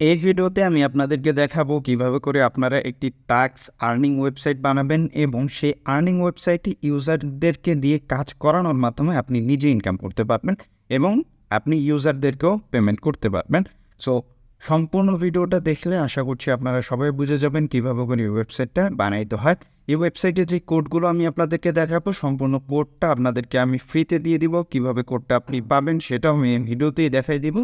এই ভিডিওতে আমি আপনাদেরকে দেখাবো কীভাবে করে আপনারা একটি ট্যাক্স আর্নিং ওয়েবসাইট বানাবেন এবং সেই আর্নিং ওয়েবসাইটটি ইউজারদেরকে দিয়ে কাজ করানোর মাধ্যমে আপনি নিজে ইনকাম করতে পারবেন এবং আপনি ইউজারদেরকেও পেমেন্ট করতে পারবেন। সো সম্পূর্ণ ভিডিওটা দেখলে আশা করছি আপনারা সবাই বুঝে যাবেন কীভাবে করে এই ওয়েবসাইটটা বানাইতে হয়। এই ওয়েবসাইটে যে কোডগুলো আমি আপনাদেরকে দেখাবো, সম্পূর্ণ কোডটা আপনাদেরকে আমি ফ্রিতে দিয়ে দিব। কীভাবে কোডটা আপনি পাবেন সেটাও আমি ভিডিওতেই দেখাই দিব।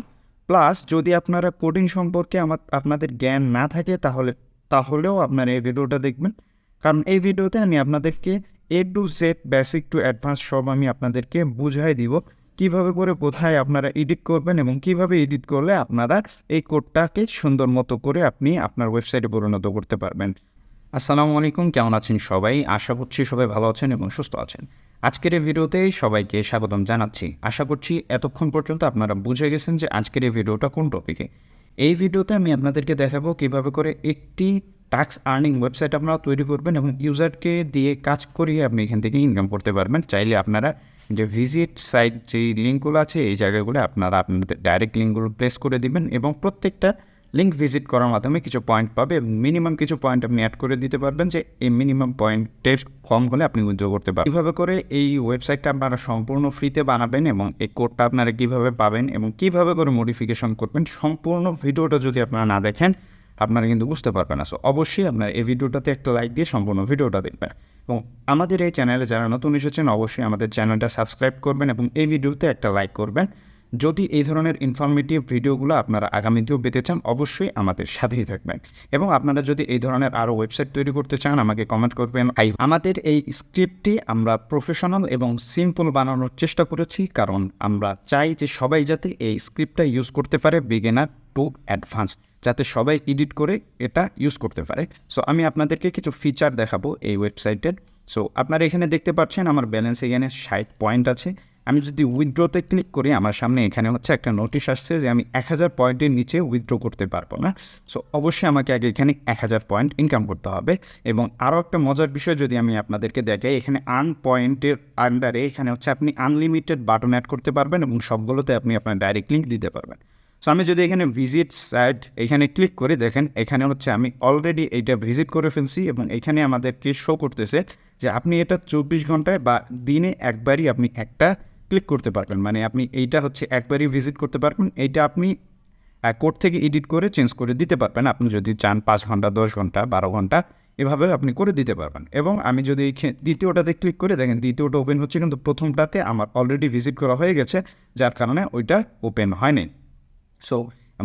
প্লাস যদি আপনারা কোডিং সম্পর্কে আমার, আপনাদের জ্ঞান না থাকে, তাহলে, তাহলেও আপনারা এই ভিডিওটা দেখবেন। কারণ এই ভিডিওতে আমি আপনাদেরকে A to Z basic to advance সব আমি আপনাদেরকে বুঝাই দিব। কীভাবে করে কোথায় আপনারা এডিট করবেন এবং কীভাবে এডিট করলে আপনারা এই কোডটাকে সুন্দর মতো করে আপনি আপনার ওয়েবসাইটে পরিণত করতে পারবেন। আসসালামু আলাইকুম, কেমন আছেন সবাই? আশা করছি সবাই ভালো আছেন এবং সুস্থ আছেন। আজকের এই ভিডিওতে সবাইকে স্বাগতম জানাচ্ছি। আশা করছি এতক্ষণ পর্যন্ত আপনারা বুঝে গেছেন যে আজকের এই ভিডিওটা কোন টপিকে এই ভিডিওতে আমি আপনাদেরকে দেখাবো কীভাবে করে একটি টাক্স আর্নিং ওয়েবসাইট আপনারা তৈরি করবেন এবং ইউজারকে দিয়ে কাজ করিয়ে আপনি এখান থেকে ইনকাম করতে পারবেন। চাইলে আপনারা যে ভিজিট সাইট যে লিঙ্কগুলো আছে, এই জায়গাগুলো আপনারা আপনাদের ডাইরেক্ট লিঙ্কগুলো প্লেস করে দিবেন এবং প্রত্যেকটা লিঙ্ক ভিজিট করার মাধ্যমে কিছু পয়েন্ট পাবে মিনিমাম কিছু পয়েন্ট আপনি অ্যাড করে দিতে পারবেন যে এই মিনিমাম পয়েন্টের কম হলে আপনি উইথড্র করতে পারবেন। কীভাবে করে এই ওয়েবসাইটটা আপনারা সম্পূর্ণ ফ্রিতে বানাবেন এবং এই কোডটা আপনারা কীভাবে পাবেন এবং কীভাবে করে মডিফিকেশন করবেন, সম্পূর্ণ ভিডিওটা যদি আপনারা না দেখেন, আপনারা কিন্তু বুঝতে পারবেন না। সো অবশ্যই আপনার এই ভিডিওটাতে একটা লাইক দিয়ে সম্পূর্ণ ভিডিওটা দেখবেন। এবং আমাদের এই চ্যানেলে যারা নতুন এসেছেন, অবশ্যই আমাদের চ্যানেলটা সাবস্ক্রাইব করবেন এবং এই ভিডিওতে একটা লাইক করবেন। যদি এই ধরনের ইনফরমেটিভ ভিডিওগুলো আপনারা আগামীতেও পেতে চান, অবশ্যই আমাদের সাথেই থাকবেন। এবং আপনারা যদি এই ধরনের আরও ওয়েবসাইট তৈরি করতে চান, আমাকে কমেন্ট করবেন। আই আমাদের এই স্ক্রিপ্টটি আমরা প্রফেশনাল এবং সিম্পল বানানোর চেষ্টা করেছি, কারণ আমরা চাই যে সবাই যাতে এই স্ক্রিপ্টটা ইউজ করতে পারে বিগিনার টু অ্যাডভান্স যাতে সবাই এডিট করে এটা ইউজ করতে পারে। সো আমি আপনাদেরকে কিছু ফিচার দেখাবো এই ওয়েবসাইটের সো আপনারা এখানে দেখতে পাচ্ছেন, আমার ব্যালেন্স এখানে ষাট পয়েন্ট আছে। আমি যদি উইথড্রোতে ক্লিক করি, আমার সামনে এখানে হচ্ছে একটা নোটিশ আসছে যে আমি এক হাজার পয়েন্টের নিচে উইথড্রো করতে পারব না। সো অবশ্যই আমাকে আগে এখানে এক হাজার পয়েন্ট ইনকাম করতে হবে। এবং আরও একটা মজার বিষয় যদি আমি আপনাদেরকে দেখাই, এখানে আন পয়েন্টের আন্ডারে এখানে হচ্ছে আপনি আনলিমিটেড বাটন অ্যাড করতে পারবেন এবং সবগুলোতে আপনি আপনার ডাইরেক্ট লিঙ্ক দিতে পারবেন। সো আমি যদি এখানে ভিজিট সাইট এখানে ক্লিক করে, দেখেন এখানে হচ্ছে আমি অলরেডি এইটা ভিজিট করে ফেলছি এবং এখানে আমাদেরকে শো করতেছে যে আপনি এটা চব্বিশ ঘন্টায় বা দিনে একবারই আপনি একটা ক্লিক করতে পারবেন। মানে আপনি এইটা হচ্ছে একবারই ভিজিট করতে পারবেন। এইটা আপনি কোড থেকে এডিট করে চেঞ্জ করে দিতে পারবেন। আপনি যদি চান পাঁচ ঘণ্টা, দশ ঘণ্টা, বারো ঘণ্টা এভাবে আপনি করে দিতে পারবেন। এবং আমি যদি দ্বিতীয়টাতে ক্লিক করে দেখেন, দ্বিতীয়টা ওপেন হচ্ছে কিন্তু প্রথমটাতে আমার অলরেডি ভিজিট করা হয়ে গেছে, যার কারণে ওইটা ওপেন হয়নি সো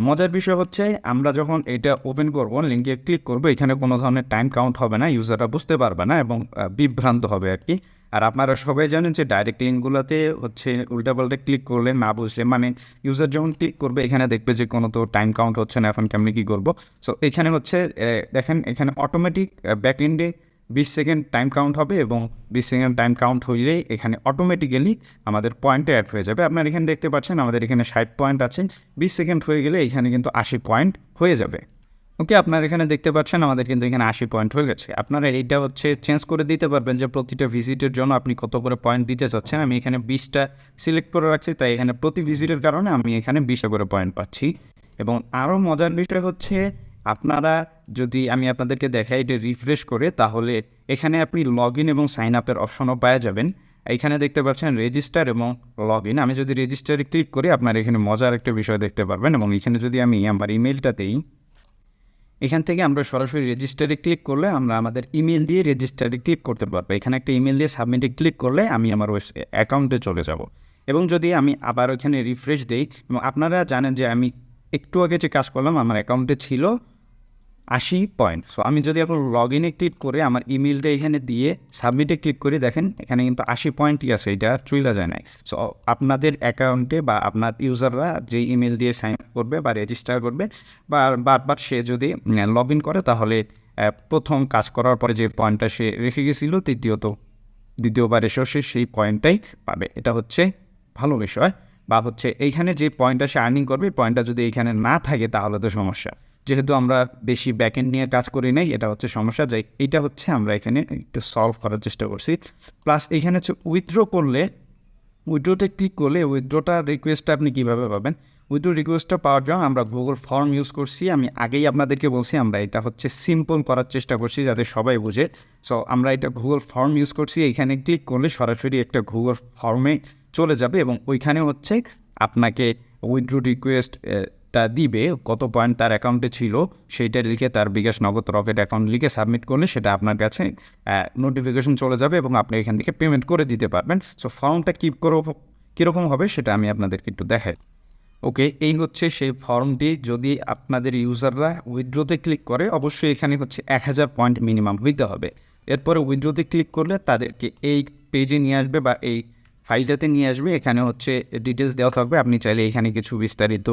মজার বিষয় হচ্ছে আমরা যখন এটা ওপেন করব লিঙ্কে ক্লিক করব, এখানে কোনো ধরনের টাইম কাউন্ট হবে না ইউজাররা বুঝতে পারবে না এবং বিভ্রান্ত হবে আর কি। আর আপনারা সবাই জানেন যে ডাইরেক্ট লিঙ্কগুলোতে হচ্ছে উল্টা উল্টাপাল্টা ক্লিক করলে না বুঝলে মানে ইউজার যখন ক্লিক করবে, এখানে দেখবে যে কোনো তো টাইম কাউন্ট হচ্ছে না, এখন কেমনি কী করব? সো এখানে হচ্ছে দেখেন এখানে অটোমেটিক ব্যাক এন্ডে বিশ সেকেন্ড টাইম কাউন্ট হবে এবং বিশ সেকেন্ড টাইম কাউন্ট হইলেই এখানে অটোমেটিক্যালি আমাদের পয়েন্টে অ্যাড হয়ে যাবে। আপনারা এখানে দেখতে পাচ্ছেন আমাদের এখানে ষাট পয়েন্ট আছে। বিশ সেকেন্ড হয়ে গেলে এখানে কিন্তু আশি পয়েন্ট হয়ে যাবে। ওকে, আপনারা এখানে দেখতে পাচ্ছেন আমাদের কিন্তু এখানে আশি পয়েন্ট হয়ে গেছে। আপনারা এইটা হচ্ছে চেঞ্জ করে দিতে পারবেন যে প্রতিটা ভিজিটের জন্য আপনি কত করে পয়েন্ট দিতে চাচ্ছেন। আমি এখানে বিশটা সিলেক্ট করে রাখছি, তাই এখানে প্রতি ভিজিটের কারণে আমি এখানে বিশটা করে পয়েন্ট পাচ্ছি। এবং আরও মজার বিষয় হচ্ছে, আপনারা যদি আমি আপনাদেরকে দেখাই এটা রিফ্রেশ করে, তাহলে এখানে আপনি লগ ইন এবং সাইন আপের অপশনও পাওয়া যাবেন। এখানে দেখতে পাচ্ছেন রেজিস্টার এবং লগ ইন আমি যদি রেজিস্টারে ক্লিক করি, আপনারা এখানে মজার একটা বিষয় দেখতে পারবেন। এবং এখানে যদি আমি আমার ইমেলটাতেই এখান থেকে আমরা সরাসরি রেজিস্টারে ক্লিক করলে আমরা আমাদের ইমেল দিয়ে রেজিস্টারে ক্লিক করতে পারব। এখানে একটা ইমেল দিয়ে সাবমিটে ক্লিক করলে আমি আমার ওই অ্যাকাউন্টে চলে যাব। এবং যদি আমি আবার ওইখানে রিফ্রেশ দিই, এবং আপনারা জানেন যে আমি একটু আগে যে কাজ করলাম, আমার অ্যাকাউন্টে ছিল আশি পয়েন্ট সো আমি যদি এখন লগ ইনে ক্লিক করে আমার ইমেলটা এখানে দিয়ে সাবমিটে ক্লিক করে, দেখেন এখানে কিন্তু আশি পয়েন্টই আছে, এটা চুইলা যায় নাই সো আপনাদের অ্যাকাউন্টে বা আপনার ইউজাররা যে ইমেল দিয়ে সাইন করবে বা রেজিস্টার করবে, বা বারবার সে যদি লগ ইন করে, তাহলে প্রথম কাজ করার পরে যে পয়েন্টটা সে রেখে গেছিল, তৃতীয়ত, দ্বিতীয়বার এসেও সে সেই পয়েন্টটাই পাবে। এটা হচ্ছে ভালো বিষয়। বা হচ্ছে এইখানে যে পয়েন্টটা সে আর্নিং করবে পয়েন্টটা যদি এইখানে না থাকে, তাহলে তো সমস্যা। যেহেতু আমরা বেশি ব্যাকএন্ড নিয়ে কাজ করি নাই, এটা হচ্ছে সমস্যা যে এইটা হচ্ছে আমরা এখানে একটু সলভ করার চেষ্টা করছি। প্লাস এখানে হচ্ছে উইথড্র করলে উইথড্রোতে ক্লিক করলে উইথড্রোটা রিকোয়েস্টটা আপনি কীভাবে পাবেন? উইথড্রো রিকোয়েস্টটা পাওয়ার জন্য আমরা গুগল ফর্ম ইউজ করছি। আমি আগেই আপনাদেরকে বলছি, আমরা এটা হচ্ছে সিম্পল করার চেষ্টা করছি যাতে সবাই বুঝে। সো আমরা এটা গুগল ফর্ম ইউজ করছি, এখানে ক্লিক করলে সরাসরি একটা গুগল ফর্মে চলে যাবে এবং ওইখানে হচ্ছে আপনাকে উইথড্রো রিকোয়েস্ট টা দিবে, কত পয়েন্ট তার অ্যাকাউন্টে ছিল, সেইটা লিখে তার বিকাশ নগদ রকেট অ্যাকাউন্ট লিখে সাবমিট করলে সেটা আপনার কাছে নোটিফিকেশন চলে যাবে এবং আপনি এখান থেকে পেমেন্ট করে দিতে পারবেন। সো ফর্মটা কী করে, কীরকম হবে সেটা আমি আপনাদেরকে একটু দেখাই। ওকে এই হচ্ছে সেই ফর্মটি যদি আপনাদের ইউজাররা উইথড্রোতে ক্লিক করে, অবশ্যই এখানে হচ্ছে এক হাজার পয়েন্ট মিনিমাম হইতে হবে। এরপরে উইথড্রোতে ক্লিক করলে তাদেরকে এই পেজে নিয়ে আসবে বা এই ফাইলটাতে নিয়ে আসবে, এখানে হচ্ছে ডিটেলস দেওয়া থাকবে। আপনি চাইলে এখানে কিছু বিস্তারিত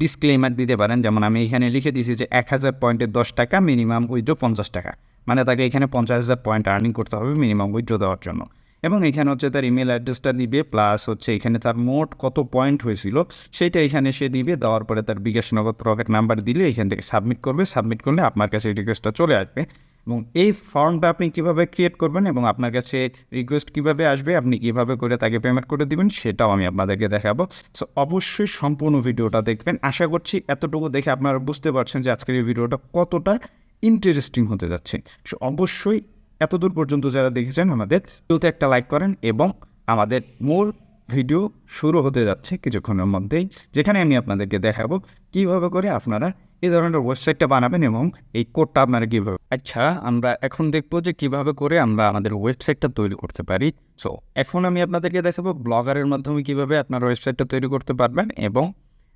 ডিসক্লেমার দিতে পারেন। যেমন আমি এখানে লিখে দিয়েছি যে এক হাজার পয়েন্টের দশ টাকা মিনিমাম উইথড্রো পঞ্চাশ টাকা। মানে তাকে এখানে পঞ্চাশ হাজার পয়েন্ট আর্নিং করতে হবে মিনিমাম উইথড্রো দেওয়ার জন্য। এবং এখানে হচ্ছে তার ইমেল অ্যাড্রেসটা দিবে প্লাস হচ্ছে এখানে তার মোট কত পয়েন্ট হয়েছিল, সেটা এখানে সে দিবে। দেওয়ার পরে তার বিকাশ নগদ রকেট নাম্বার দিলে এখান থেকে সাবমিট করবে। সাবমিট করলে আপনার কাছে এই রিকোয়েস্টটা চলে আসবে। এবং এই ফর্মটা আপনি কীভাবে ক্রিয়েট করবেন এবং আপনার কাছে রিকোয়েস্ট কীভাবে আসবে, আপনি কীভাবে করে তাকে পেমেন্ট করে দিবেন, সেটাও আমি আপনাদেরকে দেখাবো। সো অবশ্যই সম্পূর্ণ ভিডিওটা দেখবেন। আশা করছি এতটুকু দেখে আপনারা বুঝতে পারছেন যে আজকের এই ভিডিওটা কতটা ইন্টারেস্টিং হতে যাচ্ছে। সো অবশ্যই এতদূর পর্যন্ত যারা দেখেছেন আমাদের, ভিডিওতে একটা লাইক করেন এবং আমাদের মোর ভিডিও শুরু হতে যাচ্ছে কিছুক্ষণের মধ্যেই, যেখানে আমি আপনাদেরকে দেখাবো কীভাবে করে আপনারা এই ধরনের ওয়েবসাইটটা বানাবেন এবং এই কোডটা আপনারা কীভাবে আচ্ছা আমরা এখন দেখব যে কীভাবে করে আমরা আমাদের ওয়েবসাইটটা তৈরি করতে পারি। সো এখন আমি আপনাদেরকে দেখাবো ব্লগারের মাধ্যমে কীভাবে আপনার ওয়েবসাইটটা তৈরি করতে পারবেন এবং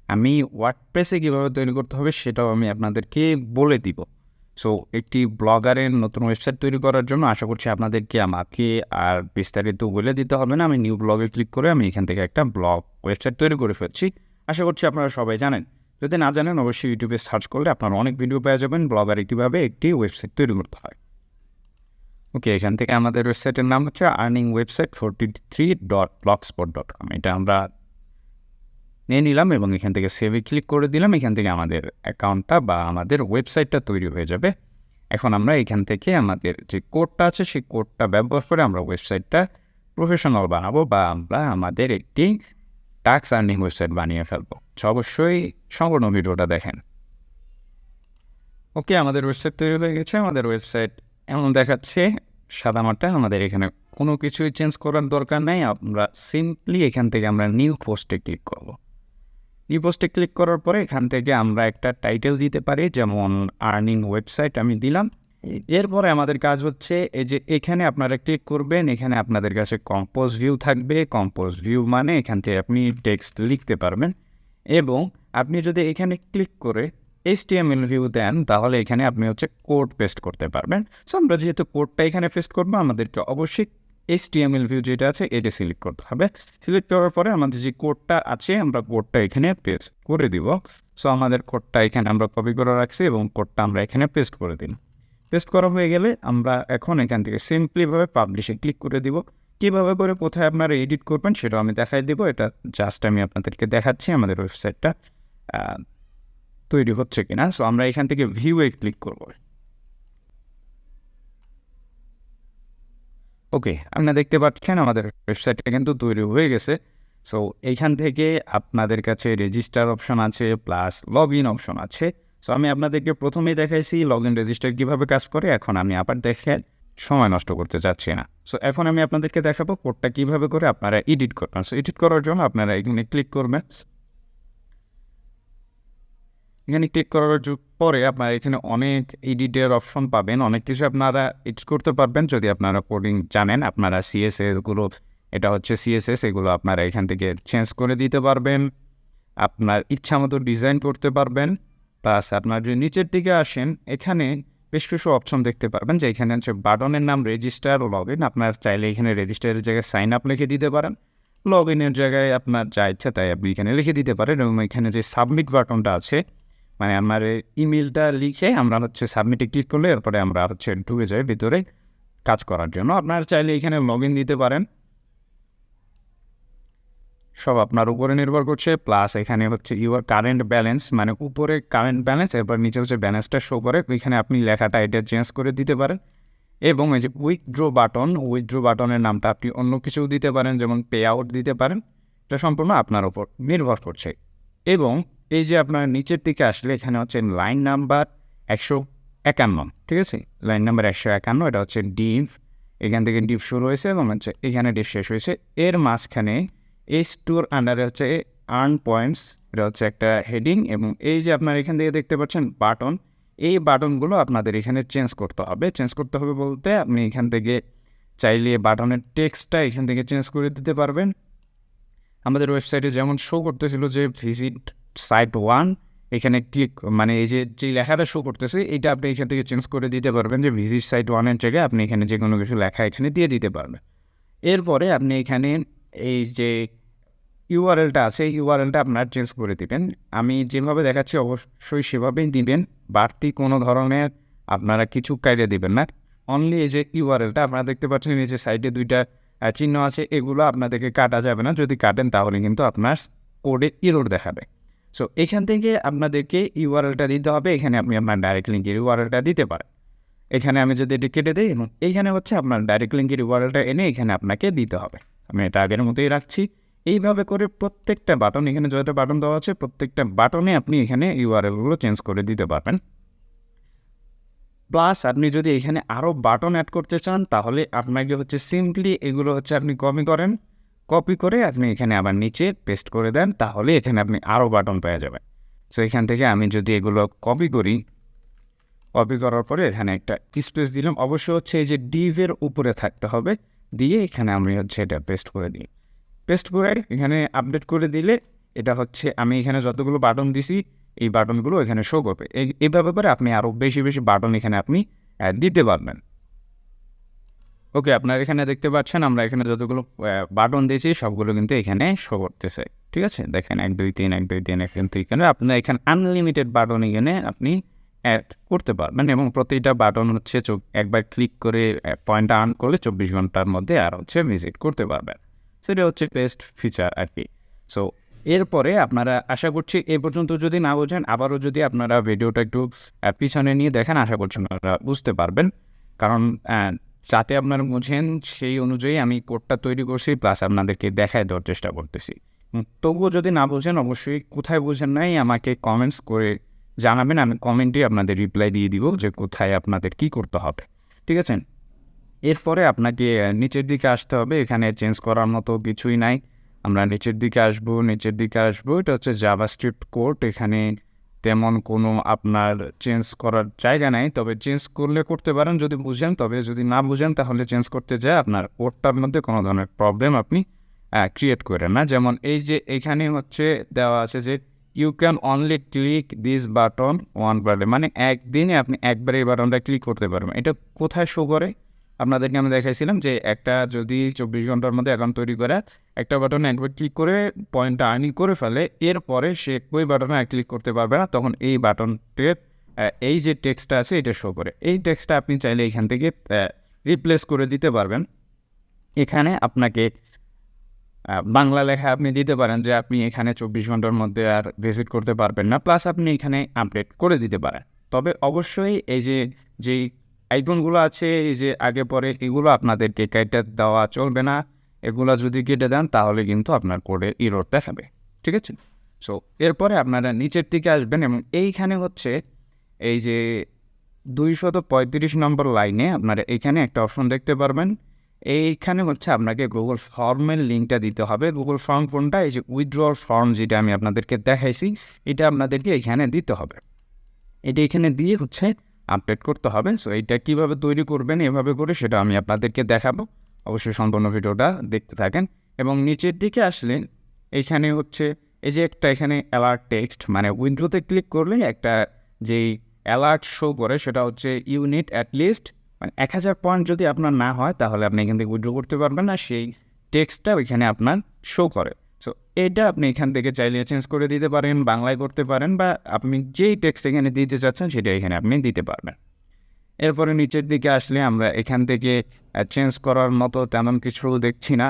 আমি ওয়ার্ডপ্রেসে কীভাবে তৈরি করতে হবে সেটাও আমি আপনাদেরকে বলে দিব। সো একটি ব্লগারের নতুন ওয়েবসাইট তৈরি করার জন্য আশা করছি আপনাদেরকে আমাকে আর বিস্তারিত বলে দিতে হবে না। আমি নিউ ব্লগে ক্লিক করে আমি এখান থেকে একটা ব্লগ ওয়েবসাইট তৈরি করে ফেলছি। আশা করছি আপনারা সবাই জানেন। যদি না জানেন, অবশ্যই ইউটিউবে সার্চ করলে আপনারা অনেক ভিডিও পেয়ে যাবেন। ব্লগারে কীভাবে একটি ওয়েবসাইট তৈরি করতে হয়। ওকে এখান থেকে আমাদের ওয়েবসাইটের নাম হচ্ছে earning website forty three dot blogspot dot com এটা আমরা নিয়ে নিলাম এবং এখান থেকে সেভে ক্লিক করে দিলাম। এখান থেকে আমাদের অ্যাকাউন্টটা বা আমাদের ওয়েবসাইটটা তৈরি হয়ে যাবে। এখন আমরা এখান থেকে আমাদের যে কোডটা আছে, সেই কোডটা ব্যবহার করে আমরা ওয়েবসাইটটা প্রফেশনাল বানাবো বা আমরা আমাদের একটি টাক্স আর্নিং ওয়েবসাইট বানিয়ে ফেলব। অবশ্যই সম্পূর্ণ ভিডিওটা দেখেন। ওকে, আমাদের ওয়েবসাইট তৈরি হয়ে গেছে। আমাদের ওয়েবসাইট এমন দেখাচ্ছে সাদামাটা আমাদের এখানে কোনো কিছুই চেঞ্জ করার দরকার নেই। আমরা সিম্পলি এখান থেকে আমরা নিউ পোস্টে ক্লিক করব। নিউ পোস্টে ক্লিক করার পরে এখান থেকে আমরা একটা টাইটেল দিতে পারি, যেমন আর্নিং ওয়েবসাইট আমি দিলাম। এরপরে আমাদের কাজ হচ্ছে, এই যে এখানে আপনারা ক্লিক করবেন, এখানে আপনাদের কাছে কম্পোজ ভিউ থাকবে। কম্পোজ ভিউ মানে এখান থেকে আপনি টেক্সট লিখতে পারবেন। এবং আপনি যদি এখানে ক্লিক করে এইচটিএমএল ভিউ দেন, তাহলে এখানে আপনি হচ্ছে কোড পেস্ট করতে পারবেন। সো আমরা যেহেতু কোডটা এখানে পেস্ট করব, আমাদেরকে অবশ্যই এইচটিএমএল ভিউ যেটা আছে, এটা সিলেক্ট করতে হবে। সিলেক্ট করার পরে আমাদের যে কোডটা আছে, আমরা কোডটা এখানে পেস্ট করে দিব। সো আমাদের কোডটা এখানে আমরা কপি করে রাখছি এবং কোডটা আমরা এখানে পেস্ট করে দিন পেস্ট করা হয়ে গেলে আমরা এখন এখান থেকে সিম্পলিভাবে পাবলিশে ক্লিক করে দিব। কীভাবে করে কোথায় আপনারা এডিট করবেন সেটাও আমি দেখাই দেবো। এটা জাস্ট আমি আপনাদেরকে দেখাচ্ছি, আমাদের ওয়েবসাইটটা তৈরি হচ্ছে কিনা। সো আমরা এখান থেকে ভিউয়ে ক্লিক করব। ওকে আপনারা দেখতে পাচ্ছেন আমাদের ওয়েবসাইটটা কিন্তু তৈরি হয়ে গেছে। সো এইখান থেকে আপনাদের কাছে রেজিস্টার অপশন আছে প্লাস লগ ইন অপশন আছে। সো আমি আপনাদেরকে প্রথমেই দেখাইছি লগ ইন রেজিস্টার কীভাবে কাজ করে, এখন আমি আবার দেখে সময় নষ্ট করতে চাচ্ছি না। সো এখন আমি আপনাদেরকে দেখাবো কোডটা কীভাবে করে আপনারা এডিট করবেন। সো এডিট করার জন্য আপনারা এখানে ক্লিক করবেন। এখানে ক্লিক করার পরে আপনারা এখানে অনেক এডিটের অপশন পাবেন। অনেক কিছু আপনারা এডিট করতে পারবেন। যদি আপনারা কোডিং জানেন, আপনারা সিএসএসগুলো এটা হচ্ছে সিএসএস এগুলো আপনারা এখান থেকে চেঞ্জ করে দিতে পারবেন। আপনার ইচ্ছা মতো ডিজাইন করতে পারবেন। প্লাস আপনার যদি নিচের দিকে আসেন, এখানে বেশ কিছু অপশন দেখতে পারবেন যে এখানে হচ্ছে বাটনের নাম রেজিস্টার ও লগ ইন আপনার চাইলে এখানে রেজিস্টারের জায়গায় সাইন আপ লিখে দিতে পারেন। লগ ইনের জায়গায় আপনার যা ইচ্ছা তাই আপনি এখানে লিখে দিতে পারেন এবং এখানে যে সাবমিট বাটনটা আছে মানে আমার ইমেলটা লিখে আমরা হচ্ছে সাবমিটে ক্লিক করলে এরপরে আমরা হচ্ছে ঢুকে যাই ভিতরে কাজ করার জন্য। আপনার চাইলে এখানে লগ ইন দিতে পারেন। সব আপনার উপরে নির্ভর করছে প্লাস এখানে হচ্ছে ইউর কারেন্ট ব্যালেন্স মানে উপরে কারেন্ট ব্যালেন্স এরপর নিচে হচ্ছে ব্যালেন্সটা শো করে ওইখানে আপনি লেখাটা এটা চেঞ্জ করে দিতে পারেন। এবং এই যে উইথড্রো বাটন উইথড্রো বাটনের নামটা আপনি অন্য কিছু দিতে পারেন, যেমন পে আউট দিতে পারেন, এটা সম্পূর্ণ আপনার উপর নির্ভর করছে। এবং এই যে আপনার নিচের দিকে আসলে এখানে হচ্ছে লাইন নাম্বার একশো একান্ন, ঠিক আছে? লাইন নাম্বার একশো একান্ন, এটা হচ্ছে ডিভ এখান থেকে ডিভ শুরু হয়েছে এবং হচ্ছে এখানে ডিভ শেষ হয়েছে। এর মাঝখানে এইচ টুর আন্ডারে হচ্ছে আর্ন পয়েন্টস এটা হচ্ছে একটা হেডিং এবং এই যে আপনার এখান থেকে দেখতে পাচ্ছেন বাটন এই বাটনগুলো আপনাদের এখানে চেঞ্জ করতে হবে। চেঞ্জ করতে হবে বলতে আপনি এখান থেকে চাইলে বাটনের টেক্সটটা এখান থেকে চেঞ্জ করে দিতে পারবেন। আমাদের ওয়েবসাইটে যেমন শো করতেছিল যে ভিজিট সাইট ওয়ান এখানে ক্লিক মানে এই যে যে লেখাটা শো করতেছে এটা আপনি এখান থেকে চেঞ্জ করে দিতে পারবেন যে ভিজিট সাইট ওয়ানের জায়গায় আপনি এখানে যে কোনো কিছু লেখা এখানে দিয়ে দিতে পারবেন। এরপরে আপনি এখানে এই যে ইউআরএলটা আছে ইউআরএলটা আপনার চেঞ্জ করে দিবেন। আমি যেভাবে দেখাচ্ছি অবশ্যই সেভাবেই দিবেন। বাড়তি কোনো ধরনের আপনারা কিছু কাইডে দিবেন না। অনলি এই যে ইউআরএলটা আপনারা দেখতে পাচ্ছেন, এই যে সাইডে দুইটা চিহ্ন আছে, এগুলো আপনাদেরকে কাটা যাবে না। যদি কাটেন তাহলে কিন্তু আপনার কোডে ইরোর দেখাবে। সো এখান থেকে আপনাদেরকে ইউআরএলটা দিতে হবে। এখানে আপনি আপনার ডাইরেক্ট লিঙ্কের ইউআরএলটা দিতে পারেন। এখানে আমি যদি এটি কেটে দিই এইখানে হচ্ছে আপনার ডাইরেক্ট লিঙ্কের ইউআরএলটা এনে এখানে আপনাকে দিতে হবে। আমি এটা আগের মতোই রাখছি। এইভাবে করে প্রত্যেকটা বাটন এখানে যতটা বাটন দেওয়া আছে, প্রত্যেকটা বাটনে আপনি এখানে ইউআরএলগুলো চেঞ্জ করে দিতে পারবেন। প্লাস আপনি যদি এখানে আরও বাটন অ্যাড করতে চান, তাহলে আপনাকে হচ্ছে সিম্পলি এগুলো হচ্ছে আপনি কপি করেন। কপি করে আপনি এখানে আবার নিচে পেস্ট করে দেন, তাহলে এখানে আপনি আরও বাটন পেয়ে যাবেন সো এখান থেকে আমি যদি এগুলো কপি করি কপি করার পরে এখানে একটা স্পেস দিলাম। অবশ্য হচ্ছে এই যে ডিভের উপরে থাকতে হবে, দিয়ে এখানে আমি হচ্ছে এটা পেস্ট করে দিই পেস্ট করে এখানে আপডেট করে দিলে এটা হচ্ছে আমি এখানে যতগুলো বাটন দিছি, এই বাটনগুলো এখানে শো করবে। এই- এইভাবে করে আপনি আরও বেশি বেশি বাটন এখানে আপনি দিতে পারবেন। ওকে, আপনারা এখানে দেখতে পাচ্ছেন, আমরা এখানে যতগুলো বাটন দিয়েছি, সবগুলো কিন্তু এখানে শো করতেছে। ঠিক আছে? দেখেন, এক, দুই, তিন, এক, দুই, তিন, এক দুই তিন আপনার এখানে আনলিমিটেড বাটন এখানে আপনি অ্যাড করতে পারবেন এবং প্রতিটা বাটন হচ্ছে একবার ক্লিক করে পয়েন্টটা আর্ন করলে চব্বিশ ঘণ্টার মধ্যে আর হচ্ছে ভিজিট করতে পারবেন। সেটা হচ্ছে বেস্ট ফিচার আর কি। সো এরপরে আপনারা, আশা করছি এ পর্যন্ত যদি না বোঝেন, আবারও যদি আপনারা ভিডিওটা একটু পিছনে নিয়ে দেখেন, আশা করছি আপনারা বুঝতে পারবেন। কারণ যাতে আপনারা বোঝেন, সেই অনুযায়ী আমি কোডটা তৈরি করছি প্লাস আপনাদেরকে দেখায় দেওয়ার চেষ্টা করতেছি। তবুও যদি না বোঝেন, অবশ্যই কোথায় বোঝেন নাই, আমাকে কমেন্টস করে জানাবেন, আমি কমেন্টে আপনাদের রিপ্লাই দিয়ে দিব যে কোথায় আপনাদের কি করতে হবে। ঠিক আছে? এরপরে আপনাকে নিচের দিকে আসতে হবে। এখানে চেঞ্জ করার মতো কিছুই নাই। আমরা নিচের দিকে আসব, নিচের দিকে আসব। এটা হচ্ছে জাভাস্ক্রিপ্ট কোড এখানে তেমন কোনো আপনার চেঞ্জ করার জায়গা নাই। তবে চেঞ্জ করলে করতে পারেন, যদি বুঝেন। তবে যদি না বুঝেন, তাহলে চেঞ্জ করতে যায়। আপনার কোডটার মধ্যে কোনো ধরনের প্রবলেম আপনি ক্রিয়েট করেন না। যেমন এই যে এখানে হচ্ছে দেওয়া আছে যে you can only click this button one বারে মানে একদিনে আপনি একবারে এই বাটনটা ক্লিক করতে পারবেন। এটা কোথায় শো করে? আপনাদেরকে আমি দেখাইছিলাম যে একটা যদি চব্বিশ ঘণ্টার মধ্যে অ্যাকাউন্ট তৈরি করে, একটা বাটনে একবার ক্লিক করে পয়েন্টটা আর্নিং করে ফেলে, এরপরে সে ওই বাটনে ক্লিক করতে পারবে না, তখন এই বাটনটির এই যে টেক্সটটা আছে এটা শো করে। এই টেক্সটটা আপনি চাইলে এখান থেকে রিপ্লেস করে দিতে পারবেন। এখানে আপনাকে বাংলা লেখা আপনি দিতে পারেন যে আপনি এখানে চব্বিশ ঘণ্টার মধ্যে আর ভিজিট করতে পারবেন না প্লাস আপনি এখানে আপডেট করে দিতে পারেন। তবে অবশ্যই এই যে, যেই আইকনগুলো আছে, এই যে আগে পরে এগুলো আপনাদেরকে কেটে দেওয়া চলবে না। এগুলো যদি কেটে দেন, তাহলে কিন্তু আপনার কোডে ইরোর দেখাবে। ঠিক আছে? সো এরপরে আপনারা নিচের দিকে আসবেন এবং এইখানে হচ্ছে এই যে দুইশত পঁয়ত্রিশ নম্বর লাইনে আপনারা এখানে একটা অপশন দেখতে পারবেন। এইখানে হচ্ছে আপনাকে গুগল ফর্মের লিঙ্কটা দিতে হবে। গুগল ফর্ম কোনটা? এই যে উইথড্রল ফর্ম যেটা আমি আপনাদেরকে দেখাইছি, এটা আপনাদেরকে এখানে দিতে হবে। এটা এখানে দিয়ে হচ্ছে আপডেট করতে হবে। সো এটা কীভাবে তৈরি করবেন, এভাবে করে সেটা আমি আপনাদেরকে দেখাবো। অবশ্যই সম্পূর্ণ ভিডিওটা দেখতে থাকেন। এবং নিচের দিকে আসলে এখানে হচ্ছে এই যে একটা এখানে অ্যালার্ট টেক্সট মানে উইন্ডোতে ক্লিক করলে একটা যেই অ্যালার্ট শো করে সেটা হচ্ছে ইউনিট অ্যাট লিস্ট মানে এক হাজার পয়েন্ট যদি আপনার না হয়, তাহলে আপনি এখান থেকে উইড্রো করতে পারবেন না। সেই টেক্সটটা ওইখানে আপনার শো করে। সো এটা আপনি এখান থেকে চাইলে চেঞ্জ করে দিতে পারেন, বাংলায় করতে পারেন বা আপনি যেই টেক্সট এখানে দিতে চাচ্ছেন সেটা এখানে আপনি দিতে পারবেন। এরপরে নিচের দিকে আসলে আমরা এখান থেকে চেঞ্জ করার মতো তেমন কিছু দেখছি না।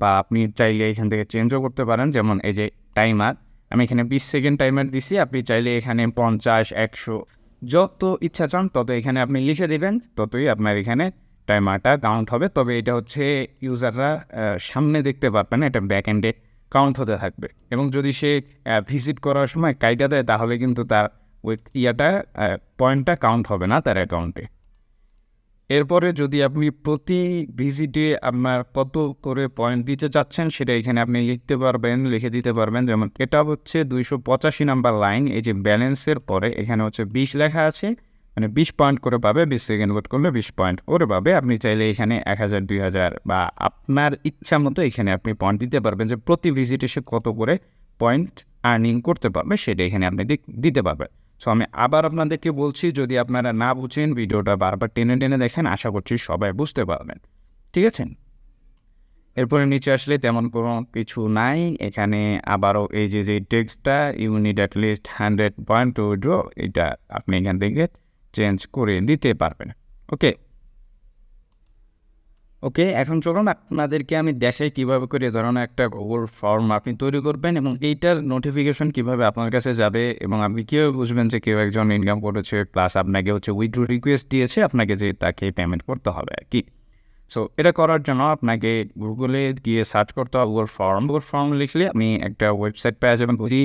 বা আপনি চাইলে এখান থেকে চেঞ্জও করতে পারেন, যেমন এই যে টাইমার আমি এখানে বিশ সেকেন্ড টাইমার দিছি, আপনি চাইলে এখানে পঞ্চাশ, একশো, যত ইচ্ছা চান তত এখানে আপনি লিখে দেবেন, ততই আপনার এখানে টাইমারটা কাউন্ট হবে। তবে এটা হচ্ছে ইউজাররা সামনে দেখতে পারবেন না, এটা ব্যাক এন্ডে কাউন্ট হতে থাকবে। এবং যদি সে ভিজিট করার সময় কাইটা দেয় তাহলে কিন্তু তার ওই ইয়াটা পয়েন্টটা কাউন্ট হবে না তার অ্যাকাউন্টে এরপরে যদি আপনি প্রতি ভিজিটে আপনার কত করে পয়েন্ট দিতে চাচ্ছেন সেটা এখানে আপনি লিখতে পারবেন লিখে দিতে পারবেন। যেমন এটা হচ্ছে দুইশো পঁচাশি নাম্বার লাইন এই যে ব্যালেন্সের পরে এখানে হচ্ছে বিশ লেখা আছে। মানে বিশ পয়েন্ট করে পাবে, বিশ সেকেন্ড ওয়েট করলে বিশ পয়েন্ট করে পাবে। আপনি চাইলে এখানে এক হাজার, দুই হাজার বা আপনার ইচ্ছা মতো এখানে আপনি পয়েন্ট দিতে পারবেন যে প্রতি ভিজিটে সে কত করে পয়েন্ট আর্নিং করতে পারবে সেটা এখানে আপনি দিতে পারবেন। সো আমি আবার আপনাদেরকে বলছি, যদি আপনারা না বুঝেন, ভিডিওটা বারবার টেনে টেনে দেখেন, আশা করছি সবাই বুঝতে পারবেন। ঠিক আছে? এরপরে নিচে আসলে তেমন কোনো কিছু নাই। এখানে আবারও এই যে যে টেক্সটটা unit at least hundred point to withdraw এটা আপনি এখান থেকে চেঞ্জ করে দিতে পারবেন। ওকে? ওকে, এখন চলুন আপনাদেরকে আমি দেখাই কীভাবে করে ধরনের একটা গুগল ফর্ম আপনি তৈরি করবেন এবং এইটার নোটিফিকেশন কীভাবে আপনার কাছে যাবে এবং আপনি কীভাবে বুঝবেন যে কেউ একজন ইনকাম করেছে প্লাস আপনাকে হচ্ছে উইথড্র রিকোয়েস্ট দিয়েছে, আপনাকে যে তাকে পেমেন্ট করতে হবে আর কি। সো এটা করার জন্য আপনাকে গুগলে গিয়ে সার্চ করতে হবে গুগল ফর্ম গুগল ফর্ম লিখলে আপনি একটা ওয়েবসাইট পেয়ে যাবেন। বুঝি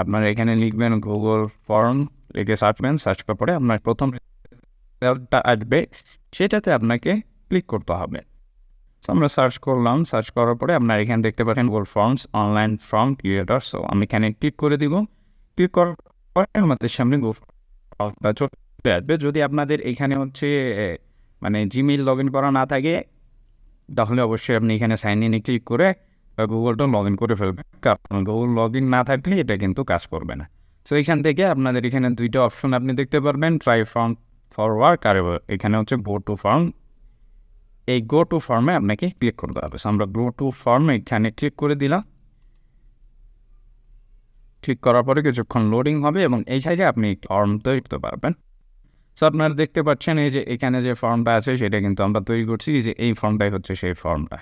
আপনার এখানে লিখবেন গুগল ফর্ম লিখে সার্চ করবেন সার্চ করার পরে আপনার প্রথম রেজাল্টটা আসবে, সেটাতে আপনাকে ক্লিক করতে হবে। তো আমরা সার্চ করলাম সার্চ করার পরে আপনার এখানে দেখতে পাচ্ছেন Google forms online form creator so আমি এখানে ক্লিক করে দিব। ক্লিক করার পরে আমাদের সামনে গুগল চলে আসবে। যদি আপনাদের এখানে হচ্ছে মানে জিমেইল লগ ইন করা না থাকে, তাহলে অবশ্যই আপনি এখানে সাইন ইনে ক্লিক করে গুগলটা লগ ইন করে ফেলবেন কারণ গুগল লগ ইন না থাকলে এটা কিন্তু কাজ করবে না। সো এখান থেকে আপনাদের এখানে দুইটা অপশন আপনি দেখতে পারবেন। ট্রাই ফর্ম ফর ওয়ার্ক আর এখানে হচ্ছে গো টু ফর্ম এই গো টু ফর্মে আপনাকে ক্লিক করতে হবে। সো আমরা গো টু ফর্মে এখানে ক্লিক করে দিলাম। ক্লিক করার পরে কিছুক্ষণ লোডিং হবে এবং এই জায়গায় আপনি ফর্ম তৈরি করতে পারবেন। সো আপনারা দেখতে পাচ্ছেন এই যে এখানে যে ফর্মটা আছে সেটা কিন্তু আমরা তৈরি করছি। যে এই ফর্মটাই হচ্ছে সেই ফর্মটা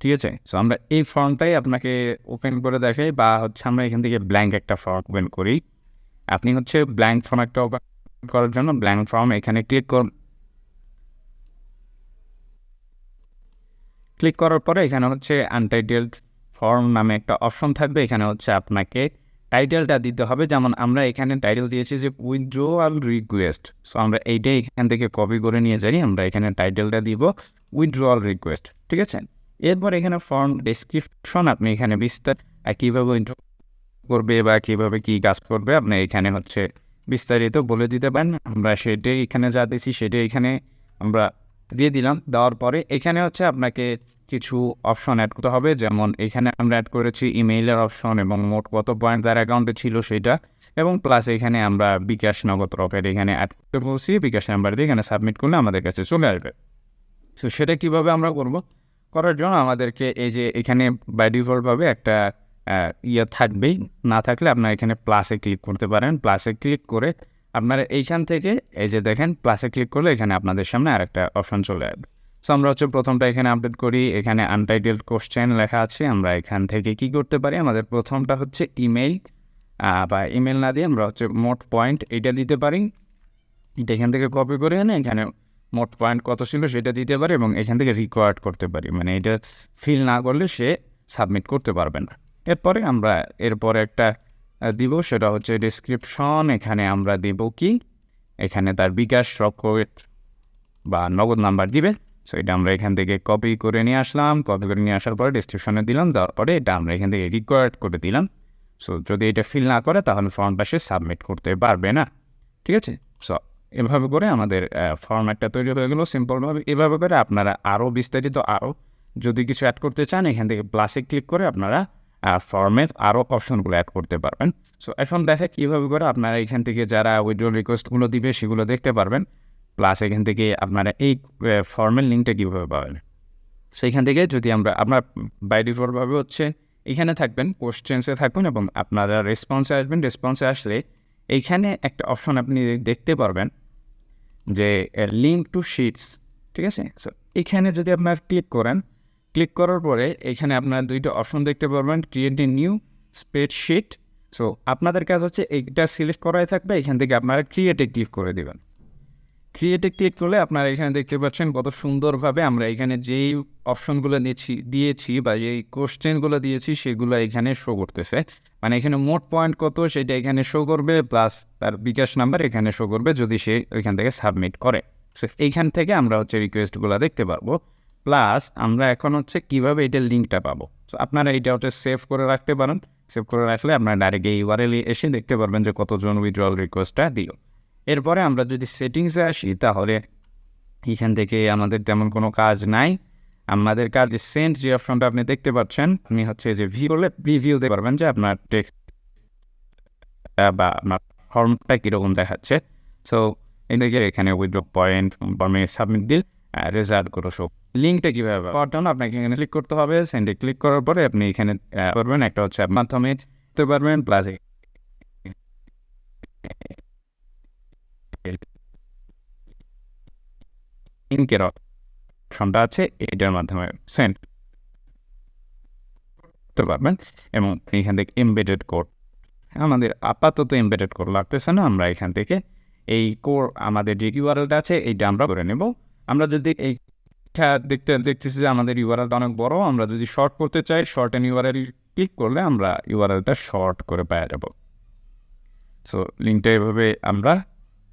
ঠিক আছে? সো আমরা এই ফর্মটাই আপনাকে ওপেন করে দেখাই বা হচ্ছে আমরা এখান থেকে ব্ল্যাঙ্ক একটা ফর্ম ওপেন করি। আপনি হচ্ছে ব্ল্যাঙ্ক ফর্ম একটা ওপেন করার জন্য ব্ল্যাঙ্ক ফর্ম এখানে ক্লিক করুন ক্লিক করার পরে এখানে হচ্ছে আনটাইটেলড ফর্ম নামে একটা অপশন থাকবে। এখানে হচ্ছে আপনাকে টাইটেলটা দিতে হবে। যেমন আমরা এখানে টাইটেল দিয়েছি যে উইথড্রোয়াল রিকোয়েস্ট সো আমরা এইটাই এখান থেকে কপি করে নিয়ে যাই। আমরা এখানে টাইটেলটা দিব উইথড্রোয়াল রিকোয়েস্ট ঠিক আছে? এরপর এখানে ফর্ম ডেসক্রিপশন আপনি এখানে বিস্তার কীভাবে করবে বা কীভাবে কী কাজ করবে আপনি এখানে হচ্ছে বিস্তারিত বলে দিতে পারেন। আমরা সেটাই এখানে যা দিয়েছি সেটাই এখানে আমরা দিয়ে দিলাম। দেওয়ার পরে এখানে হচ্ছে আপনাকে কিছু অপশন অ্যাড করতে হবে। যেমন এখানে আমরা অ্যাড করেছি ইমেইলের অপশন এবং মোট কত পয়েন্ট তার অ্যাকাউন্টে ছিল সেটা। এবং প্লাস এখানে আমরা বিকাশ নগদ রকেট এখানে অ্যাড করতে বলছি। বিকাশ নাম্বার দিয়ে এখানে সাবমিট করলে আমাদের কাছে চলে আসবে। তো সেটা কীভাবে আমরা করব? করার জন্য আমাদেরকে এই যে এখানে বাই ডিফল্টভাবে একটা ইয়ে থাকবেই। না থাকলে আপনার এখানে প্লাসে ক্লিক করতে পারেন। প্লাসে ক্লিক করে আপনারা এইখান থেকে এই যে দেখেন প্লাসে ক্লিক করলে এখানে আপনাদের সামনে আরেকটা অপশন চলে আসবে। সো আমরা হচ্ছে প্রথমটা এখানে আপডেট করি। এখানে আনটাইটেলড কোশ্চেন লেখা আছে। আমরা এখান থেকে কি করতে পারি? আমাদের প্রথমটা হচ্ছে ইমেইল বা ইমেল না দিয়ে আমরা হচ্ছে মোট পয়েন্ট এইটা দিতে পারি। এটা এখান থেকে কপি করে এনে এখানে মোট পয়েন্ট কত ছিল সেটা দিতে পারি এবং এখান থেকে রিকোয়ার্ড করতে পারি। মানে এটা ফিল না করলে সে সাবমিট করতে পারবে না। এরপরে আমরা এরপরে একটা দিব, সেটা হচ্ছে ডিসক্রিপশন এখানে আমরা দিব কি? এখানে তার বিকাশ রকেট বা নগদ নাম্বার দিবে। সো এটা আমরা এখান থেকে কপি করে নিয়ে আসলাম। কপি করে নিয়ে আসার পরে ডিসক্রিপশনে দিলাম। দেওয়ার পরে এটা আমরা এখান থেকে রিকোয়ার্ড করে দিলাম। সো যদি এটা ফিল না করে তাহলে ফর্মটা সে সাবমিট করতে পারবে না। ঠিক আছে? সো এভাবে করে আমাদের ফর্ম একটা তৈরি হয়ে গেলো। সিম্পলভাবে এভাবে করে আপনারা আরও বিস্তারিত আরও যদি কিছু অ্যাড করতে চান, এখান থেকে প্লাসে ক্লিক করে আপনারা ফর্মের আরও অপশনগুলো অ্যাড করতে পারবেন। সো এখন দেখে কীভাবে করে আপনারা এখান থেকে যারা উইড্রো রিকোয়েস্টগুলো দিবে, সেগুলো দেখতে পারবেন। প্লাস এখান থেকে আপনারা এই ফর্মের লিঙ্কটা কীভাবে পাবেন। সেইখান থেকে যদি আমরা, আপনার বাই হচ্ছে, এখানে থাকবেন কোশ্চেন্সে থাকবেন এবং আপনারা রেসপন্সে আসবেন। রেসপন্সে আসলে এইখানে একটা অপশন আপনি দেখতে পারবেন যে লিঙ্ক টু শিটস ঠিক আছে? সো এখানে যদি আপনার ক্লিক করেন ক্লিক করার পরে এখানে আপনার দুইটা অপশন দেখতে পারবেন create new new spreadsheet so আপনাদের কাজ হচ্ছে এইটা সিলেক্ট করাই থাকবে, এখান থেকে আপনারা ক্রিয়েটে ক্লিক করে দেবেন। ক্রিয়েটে ক্লিক করলে আপনারা এখানে দেখতে পাচ্ছেন কত সুন্দরভাবে আমরা এখানে যেই অপশনগুলো দিয়েছি দিয়েছি বা যেই কোশ্চেনগুলো দিয়েছি সেগুলো এখানে শো করতেছে। মানে এখানে মোট পয়েন্ট কত সেটা এখানে শো করবে প্লাস তার বিকাশ নাম্বার এখানে শো করবে যদি সে ওইখান থেকে সাবমিট করে। সো এইখান থেকে আমরা হচ্ছে রিকোয়েস্টগুলো দেখতে পারব। প্লাস আমরা এখন হচ্ছে কীভাবে এটার লিঙ্কটা পাবো। তো আপনারা এটা হচ্ছে সেভ করে রাখতে পারেন। সেভ করে রাখলে আপনারা ডাইরেক্ট এই ইউআরএল এসে দেখতে পারবেন যে কতজন উইথড্রল রিকোয়েস্টটা দিল। এরপরে আমরা যদি সেটিংসে আসি তাহলে এখান থেকে আমাদের তেমন কোনো কাজ নাই। আমাদের কাজ সেন্ট যে অপশনটা আপনি দেখতে পাচ্ছেন আপনি হচ্ছে যে ভিউ করলে প্রিভিউ দেখতে পারবেন যে আপনার টেক্সট বা আপনার ফর্মটা কীরকম দেখাচ্ছে। সো এদিকে এখানে উইথড্র পয়েন্ট ফর্মে সাবমিট দিল রেজাল্ট করো সব লিঙ্কটা কীভাবে পাওয়ার জন্য আপনাকে এখানে ক্লিক করতে হবে। সেন্ডে ক্লিক করার পরে আপনি এখানে আহ, করবেন একটা হচ্ছে মাধ্যমে দিতে পারবেন প্লাস লিঙ্কের অপশনটা আছে এটার মাধ্যমে সেন্ড করতে পারবেন? এবং এখান থেকে এমবেডেড কোড আমাদের আপাতত এমবেডেড কোড লাগতেছে না, আমরা এখান থেকে এই কোর আমাদের যে ইউআরএলটা আছে, এইটা আমরা করে নেব। আমরা যদি এইটা দেখতে, দেখতেছি যে আমাদের ইউআরএলটা অনেক বড়, আমরা যদি শর্ট করতে চাই শর্ট এন ইউআরএল ক্লিক করলে আমরা ইউআরএলটা শর্ট করে পাওয়া যাব। সো লিঙ্কটা এভাবে আমরা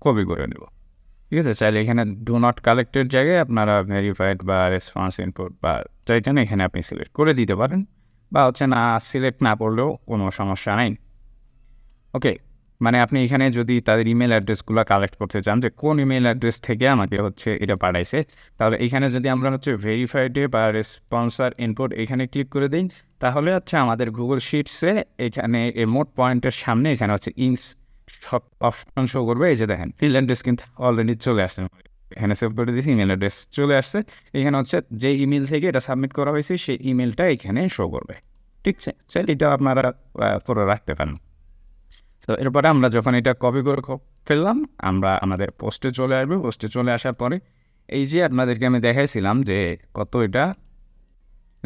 কপি করে নেব। ঠিক আছে? চাইলে এখানে ডু নট কালেক্টের জায়গায় আপনারা ভেরিফাইড বা রেসপন্স ইনপুট বা চাইছেন, এখানে আপনি সিলেক্ট করে দিতে পারেন। বা হচ্ছে না সিলেক্ট না করলেও কোনো সমস্যা নাই। ওকে মানে আপনি এখানে যদি তাদের ইমেল অ্যাড্রেসগুলো কালেক্ট করতে চান যে কোন ইমেল অ্যাড্রেস থেকে আমাকে হচ্ছে এটা পাঠাইছে, তাহলে এখানে যদি আমরা হচ্ছে ভেরিফাইডে বা রেসপন্সার ইনপুট এখানে ক্লিক করে দিই, তাহলে হচ্ছে আমাদের গুগল শিটসে এখানে এই মোট পয়েন্টের সামনে এখানে হচ্ছে ইনস অপশন শো করবে। এই যে দেখেন ফিল অ্যাড্রেস কিন্তু অলরেডি চলে আসছে। এখানে সেভ করে দিয়েছি ইমেল অ্যাড্রেস চলে আসছে। এখানে হচ্ছে যে ইমেল থেকে এটা সাবমিট করা হয়েছে, সেই ইমেলটা এখানে শো করবে। ঠিক আছে? চাইলে এটা আপনারা করে রাখতে পারেন। তো এরপরে আমরা যখন এটা কপি করে ফেললাম, আমরা আমাদের পোস্টে চলে আসবে। পোস্টে চলে আসার পরে, এই যে আপনাদেরকে আমি দেখাইছিলাম যে কত এটা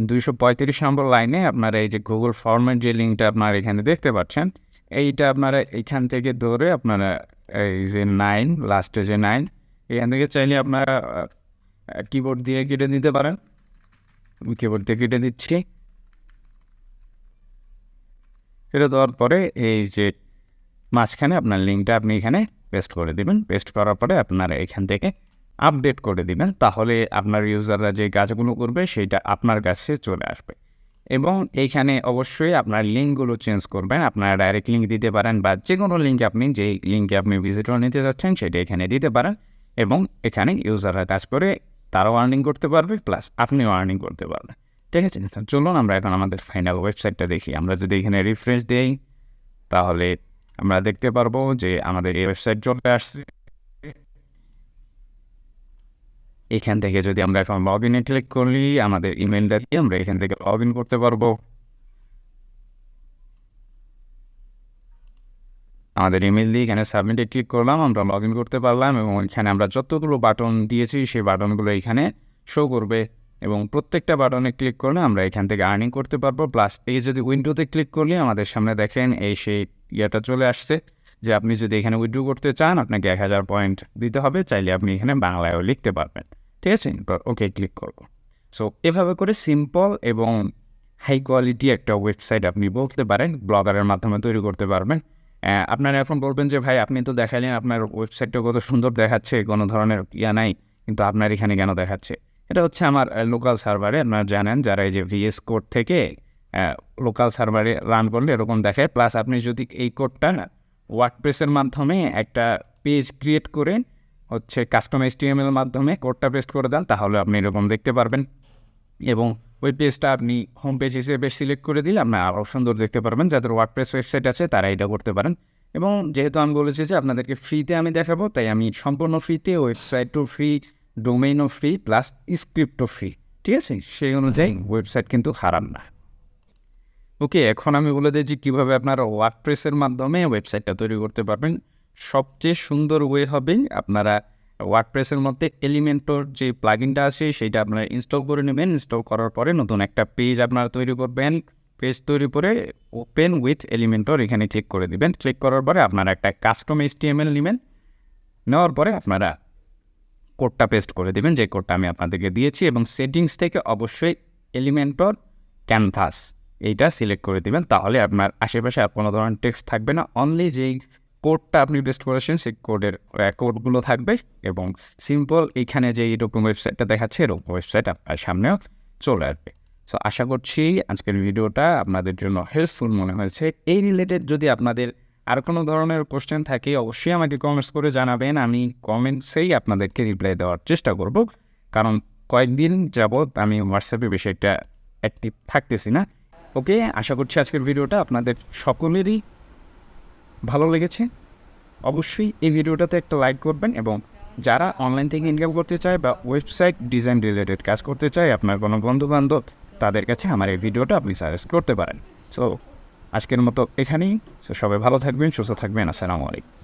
দুইশো পঁয়ত্রিশ নম্বর লাইনে আপনারা এই যে গুগল ফর্মের যে লিঙ্কটা আপনারা এখানে দেখতে পাচ্ছেন, এইটা আপনারা এখান থেকে ধরে আপনারা এই যে নাইন লাস্টে যে নাইন এখান থেকে চাইলে আপনারা কিবোর্ড দিয়ে কেটে দিতে পারেন। কিবোর্ড দিয়ে কেটে দিচ্ছি। কেটে দেওয়ার পরে এই যে মাঝখানে আপনার লিঙ্কটা আপনি এখানে পেস্ট করে দিবেন। পেস্ট করার পরে আপনারা এখান থেকে আপডেট করে দিবেন, তাহলে আপনার ইউজাররা যে কাজগুলো করবে সেটা আপনার কাছে চলে আসবে। এবং এইখানে অবশ্যই আপনার লিঙ্কগুলো চেঞ্জ করবেন, আপনারা ডাইরেক্ট লিঙ্ক দিতে পারেন বা যে কোনো লিঙ্ক আপনি, যেই লিঙ্কে আপনি ভিজিটর নিতে যাচ্ছেন সেটা এখানে দিতে পারেন এবং এখানে ইউজাররা কাজ করে তারাও আর্নিং করতে পারবে প্লাস আপনিও আর্নিং করতে পারবেন। ঠিক আছে? চলুন আমরা এখন আমাদের ফাইনাল ওয়েবসাইটটা দেখি। আমরা যদি এখানে রিফ্রেশ দিই, তাহলে আমরা দেখতে পারব যে আমাদের এই ওয়েবসাইট চলে আসছে। এখান থেকে যদি আমরা এখন লগ ইনে ক্লিক করি, আমাদের ইমেলটা দিয়ে আমরা এখান থেকে লগ ইন করতে পারব। আমাদের ইমেল দিয়ে এখানে সাবমিটে ক্লিক করলাম, আমরা লগ ইন করতে পারলাম এবং এখানে আমরা যতগুলো বাটন দিয়েছি, সেই বাটনগুলো এখানে শো করবে এবং প্রত্যেকটা বাটনে ক্লিক করলে আমরা এখান থেকে আর্নিং করতে পারব। প্লাস এই যদি উইন্ডোতে ক্লিক করলে আমাদের সামনে দেখেন, এই সেই ইয়েটা চলে আসছে যে আপনি যদি এখানে উইথড্র করতে চান, আপনাকে এক হাজার পয়েন্ট দিতে হবে, চাইলে আপনি এখানে বাংলায়ও লিখতে পারবেন। ঠিক আছে? ওকে ক্লিক করব। সো এভাবে করে সিম্পল এবং হাই কোয়ালিটি একটা ওয়েবসাইট আপনি বলতে পারেন ব্লগারের মাধ্যমে তৈরি করতে পারবেন। আপনারা এখন বলবেন যে, ভাই, আপনি তো দেখালেন আপনার ওয়েবসাইটটা কত সুন্দর দেখাচ্ছে, কোনো ধরনের ইয়া নাই, কিন্তু আপনার এখানে কেন দেখাচ্ছে? এটা হচ্ছে আমার লোকাল সার্ভারে আপনারা জানেন, যারা এই যে ভিএস কোড থেকে লোকাল সার্ভারে রান করলে এরকম দেখায়। প্লাস আপনি যদি এই কোডটা ওয়ার্ডপ্রেসের মাধ্যমে একটা পেজ ক্রিয়েট করে হচ্ছে কাস্টম এর মাধ্যমে কোডটা পেস্ট করে দেন তাহলে আপনি এরকম দেখতে পারবেন। এবং ওই পেজটা আপনি হোম পেজ হিসেবে সিলেক্ট করে দিলে আপনার আরও সুন্দর দেখতে পারবেন যাদের ওয়ার্ডপ্রেস ওয়েবসাইট আছে তারা এটা করতে পারেন। এবং যেহেতু আমি বলেছি যে আপনাদেরকে ফ্রিতে আমি দেখাবো তাই আমি সম্পূর্ণ ফ্রিতে ওয়েবসাইটও ফ্রি ডোমেইনও ফ্রি প্লাস স্ক্রিপ্টও ফ্রি ঠিক আছে? সেই অনুযায়ী ওয়েবসাইট কিন্তু খারাপ না। ওকে এখন আমি বলে দিই যে কীভাবে আপনারা ওয়ার্ডপ্রেসের মাধ্যমে ওয়েবসাইটটা তৈরি করতে পারবেন। সবচেয়ে সুন্দর ওয়ে হবে আপনারা ওয়ার্ডপ্রেসের মধ্যে এলিমেন্টর যে প্লাগিনটা আছে, সেটা আপনারা ইনস্টল করে নেবেন। ইনস্টল করার পরে নতুন একটা পেজ আপনারা তৈরি করবেন। পেজ তৈরি করে ওপেন উইথ এলিমেন্টর এখানে ক্লিক করে দিবেন। ক্লিক করার পরে আপনারা একটা কাস্টম এইচটিএমএল নেবেন। নেওয়ার পরে আপনারা কোডটা পেস্ট করে দিবেন, যে কোডটা আমি আপনাদেরকে দিয়েছি। এবং সেটিংস থেকে অবশ্যই এলিমেন্টর ক্যানভাস এইটা সিলেক্ট করে দিবেন। তাহলে আপনার আশেপাশে আর কোনো ধরনের টেক্সট থাকবে না। অনলি যেই কোডটা আপনি পেস্ট করেছেন, সেই কোডের কোডগুলো থাকবে এবং সিম্পল এইখানে যে এরকম ওয়েবসাইটটা দেখাচ্ছে, এরকম ওয়েবসাইট আপনার সামনেও চলে আসবে। সো আশা করছি আজকের ভিডিওটা আপনাদের জন্য হেল্পফুল মনে হয়েছে। এই রিলেটেড যদি আপনাদের আর কোনো ধরনের কোশ্চেন থাকে, অবশ্যই আমাকে কমেন্টস করে জানাবেন। আমি কমেন্টসেই আপনাদেরকে রিপ্লাই দেওয়ার চেষ্টা করব। কারণ কয়েকদিন যাবৎ আমি হোয়াটসঅ্যাপে বেশি একটা অ্যাক্টিভ থাকতেছি না। ওকে আশা করছি আজকের ভিডিওটা আপনাদের সকলেরই ভালো লেগেছে, অবশ্যই এই ভিডিওটাতে একটা লাইক করবেন এবং যারা অনলাইন থেকে ইনকাম করতে চায় বা ওয়েবসাইট ডিজাইন রিলেটেড কাজ করতে চায়, আপনার কোনো বন্ধুবান্ধব, তাদের কাছে আমার এই ভিডিওটা আপনি সাজেস্ট করতে পারেন। সো আজকের মতো এখানেই। সো সবাই ভালো থাকবেন, সুস্থ থাকবেন। আসসালামু আলাইকুম।